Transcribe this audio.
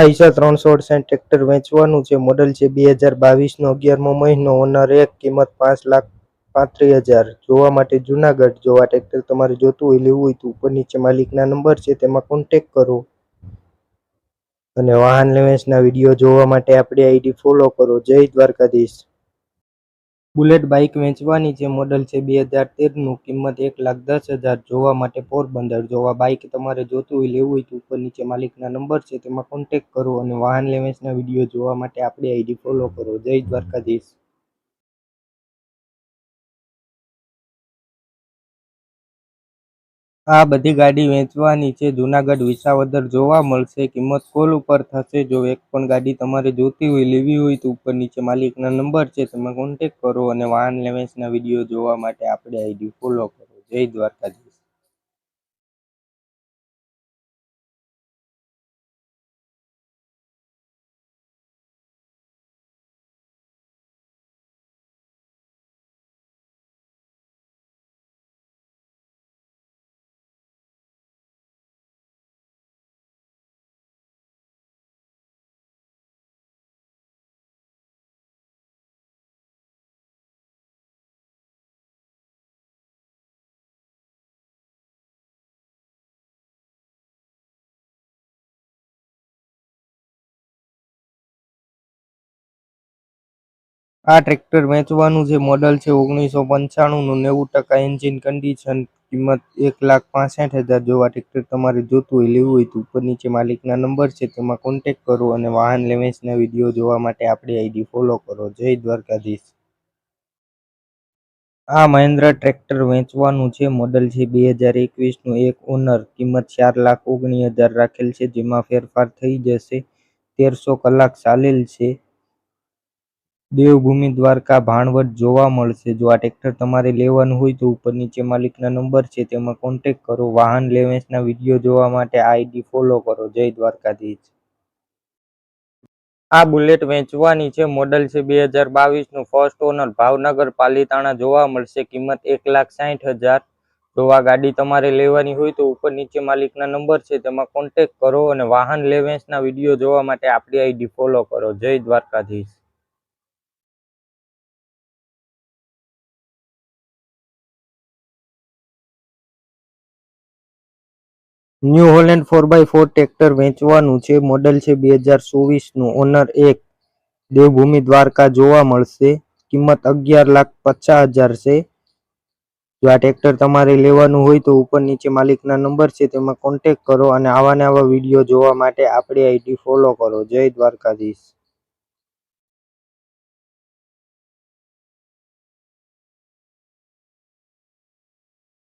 આઈશા ત્રણસો અડસઠ ટ્રેક્ટર વેચવાનું છે મોડલ છે બે હજાર બાવીસનો અગિયારમો મહિનો. ઓનર એક, કિંમત પાંચ લાખ પાંત્રીસ હજાર. જોવા માટે જુનાગઢ, જો આ ટ્રેક્ટર તમારે જોતું હોય, લેવું હોય તો ઉપર નીચે માલિકના નંબર છે, તેમાં કોન્ટેક કરો. અને વાહન લેવેન્સના વીડિયો જોવા માટે આપણી આઈડી ફોલો કરો. જય દ્વારકાધીશ. બુલેટ બાઇક વેચવાની જે મોડલ છે બે હજાર તેરનું કિંમત એક લાખ દસ હજાર જોવા માટે પોરબંદર. જોવા બાઇક તમારે જોતું હોય, લેવું હોય તો ઉપર નીચે માલિકના નંબર છે, તેમાં કોન્ટેક કરો અને વાહન લેવેચના વીડિયો જોવા માટે આપણી આઈડી ફોલો કરો. જય દ્વારકાધીશ. આ બધી ગાડી વેચવાની છે. જુનાગઢ વિસાવદર જોવા મળશે. કિંમત કોલ ઉપર થશે. જો એક પણ ગાડી તમારે જોતી હોય, લેવી હોય, તો ઉપર નીચે માલિકના નંબર છે. તમે કોન્ટેક કરો અને વાહન લેવેન્સના વીડિયો જોવા માટે આપણે આઈડી ફોલો કરો. જય દ્વારકાધીશ. આ ટ્રેક્ટર વેચવાનું જે મોડલ છે ઓગણીસો પંચાણુંનું નેવું ટકા એન્જિન કન્ડિશન કિંમત એક લાખ પાસઠ હજાર જોવા ટ્રેક્ટર તમારે જોતું હોય, લેવું હોય તો ઉપર નીચે માલિકના નંબર છે, તેમાં કોન્ટેક કરો અને વાહન લેવેચના વીડિયો જોવા માટે આપણી આઈડી ફોલો કરો. જય દ્વારકાધીશ. આ મહિન્દ્રા ટ્રેક્ટર વેચવાનું છે મોડલ છે બે હજાર એકવીસનું. એક ઓનર કિંમત ચાર લાખ ઓગણીસ હજાર રાખેલ છે, જેમાં ફેરફાર થઈ જશે. તેરસો કલાક ચાલેલ છે. દેવભૂમિ દ્વારકા ભાણવડ જોવા મળશે. જો આ ટ્રેક્ટર તમારે લેવાનું હોય તો ઉપર નીચે માલિકના નંબર છે, તેમાં કોન્ટેક કરો. વાહન લેવેન્સના વીડિયો જોવા માટે આઈડી ફોલો કરો. જય દ્વારકાધીશ. આ બુલેટ વેચવાની છે. મોડલ છે બે હજાર બાવીસનું. ફર્સ્ટ ઓનર ભાવનગર પાલીતાણા જોવા મળશે. કિંમત એક લાખ સાહીઠ હજાર. જો આ ગાડી તમારે લેવાની હોય તો ઉપર નીચે માલિકના નંબર છે, તેમાં કોન્ટેક કરો અને વાહન લેવેન્સના વીડિયો જોવા માટે આપણી આઈડી ફોલો કરો. જય Dwarkadhish. New Holland four by four tractor વેચવાનું છે. મોડલ છે બે હજાર ચોવીસનું. ઓનર એક દેવભૂમિ દ્વારકા જોવા મળશે. કિંમત અગિયાર લાખ પચાસ હજાર છે. જો આ ટ્રેક્ટર તમારે લેવાનું હોય તો ઉપર નીચે માલિકના નંબર છે, તેમાં કોન્ટેક કરો અને આવા ને આવા વીડિયો જોવા માટે આપણી આઈડી ફોલો કરો. જય દ્વારકાધીશ.